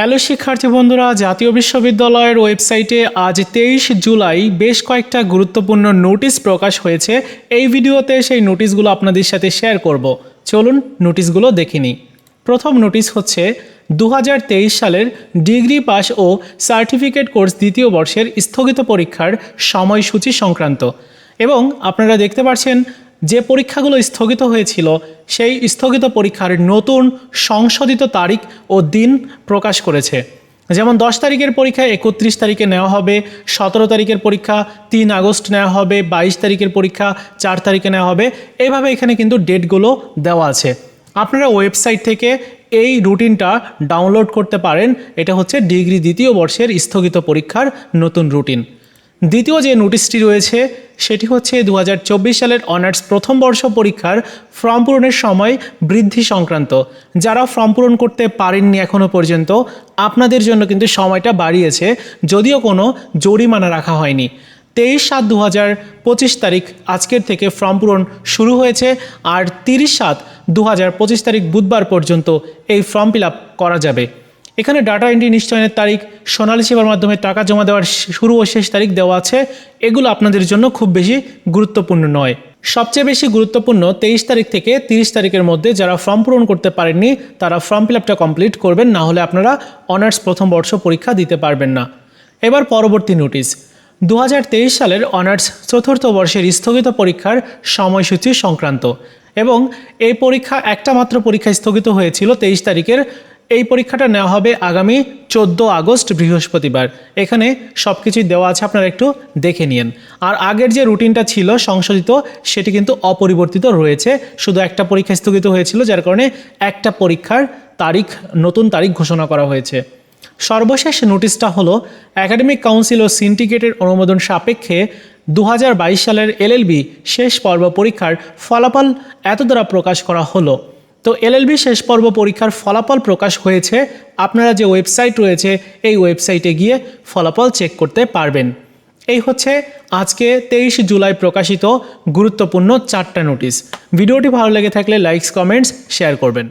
Hello শিক্ষার্থী বন্ধুরা, জাতীয় বিশ্ববিদ্যালয়ের ওয়েবসাইটে আজ তেইশ জুলাই বেশ কয়েকটা গুরুত্বপূর্ণ নোটিশ প্রকাশ হয়েছে। এই ভিডিওতে সেই নোটিশগুলো আপনাদের সাথে শেয়ার করব। চলুন নোটিশগুলো দেখে নিই। প্রথম নোটিশ হচ্ছে দু হাজার তেইশ সালের ডিগ্রি পাস ও সার্টিফিকেট কোর্স দ্বিতীয় বর্ষের স্থগিত পরীক্ষার সময়সূচি সংক্রান্ত। এবং আপনারা দেখতে পাচ্ছেন যে পরীক্ষাগুলো স্থগিত হয়েছিল, সেই স্থগিত পরীক্ষার নতুন সংশোধিত তারিখ ও দিন প্রকাশ করেছে। যেমন দশ তারিখের পরীক্ষা একত্রিশ তারিখে নেওয়া হবে, সতেরো তারিখের পরীক্ষা তিন আগস্ট নেওয়া হবে, বাইশ তারিখের পরীক্ষা চার তারিখে নেওয়া হবে এইভাবে এখানে কিন্তু ডেটগুলো দেওয়া আছে। আপনারা ওয়েবসাইট থেকে এই রুটিনটা ডাউনলোড করতে পারেন। এটা হচ্ছে ডিগ্রি দ্বিতীয় বর্ষের স্থগিত পরীক্ষার নতুন রুটিন। দ্বিতীয় যে নোটিশটি রয়েছে, সেটি হচ্ছে দু হাজার চব্বিশ সালের অনার্স প্রথম বর্ষ পরীক্ষার ফর্ম পূরণের সময় বৃদ্ধি সংক্রান্ত। যারা ফর্ম পূরণ করতে পারেননি এখনও পর্যন্ত, আপনাদের জন্য কিন্তু সময়টা বাড়িয়েছে, যদিও কোনো জরিমানা রাখা হয়নি। তেইশ সাত দু হাজার পঁচিশ তারিখ আজকের থেকে ফর্ম পূরণ শুরু হয়েছে, আর তিরিশ সাত দু হাজার পঁচিশ তারিখ বুধবার পর্যন্ত এই ফর্ম ফিল আপ করা যাবে। এখানে ডাটা এন্ট্রি নিশ্চয়নের তারিখ, সোনালী সেবার মাধ্যমে টাকা জমা দেওয়ার শুরু ও শেষ তারিখ দেওয়া আছে। এগুলো আপনাদের জন্য খুব বেশি গুরুত্বপূর্ণ নয়। সবচেয়ে বেশি গুরুত্বপূর্ণ তেইশ তারিখ থেকে তিরিশ তারিখের মধ্যে যারা ফর্ম পূরণ করতে পারেননি, তারা ফর্ম ফিল আপটা কমপ্লিট করবেন, না হলে আপনারা অনার্স প্রথম বর্ষ পরীক্ষা দিতে পারবেন না। এবার পরবর্তী নোটিশ দু হাজার তেইশ সালের অনার্স চতুর্থ বর্ষের স্থগিত পরীক্ষার সময়সূচি সংক্রান্ত। এবং এই পরীক্ষা একটা মাত্র পরীক্ষা স্থগিত হয়েছিল তেইশ তারিখের এই পরীক্ষাটা নেওয়া হবে আগামী চোদ্দ আগস্ট বৃহস্পতিবার। এখানে সব কিছুই দেওয়া আছে, আপনারা একটু দেখে নিন। আর আগের যে রুটিনটা ছিল সংশোধিত, সেটি কিন্তু অপরিবর্তিত রয়েছে। শুধু একটা পরীক্ষা স্থগিত হয়েছিল, যার কারণে একটা পরীক্ষার তারিখ, নতুন তারিখ ঘোষণা করা হয়েছে। সর্বশেষ নোটিশটা হলো, একাডেমিক কাউন্সিল ও সিন্ডিকেটের অনুমোদন সাপেক্ষে দু হাজার বাইশ সালের এলএলবি শেষ পর্ব পরীক্ষার ফলাফল এত দ্বারা প্রকাশ করা হলো। তো এলএলবি শেষ পর্ব পরীক্ষার ফলাফল প্রকাশ হয়েছে। আপনারা যে ওয়েবসাইট রয়েছে, এই ওয়েবসাইটে গিয়ে ফলাফল চেক করতে পারবেন। এই হচ্ছে আজকে তেইশ জুলাই প্রকাশিত গুরুত্বপূর্ণ চারটা নোটিশ। ভিডিওটি ভালো লেগে থাকলে লাইকস কমেন্টস শেয়ার করবেন।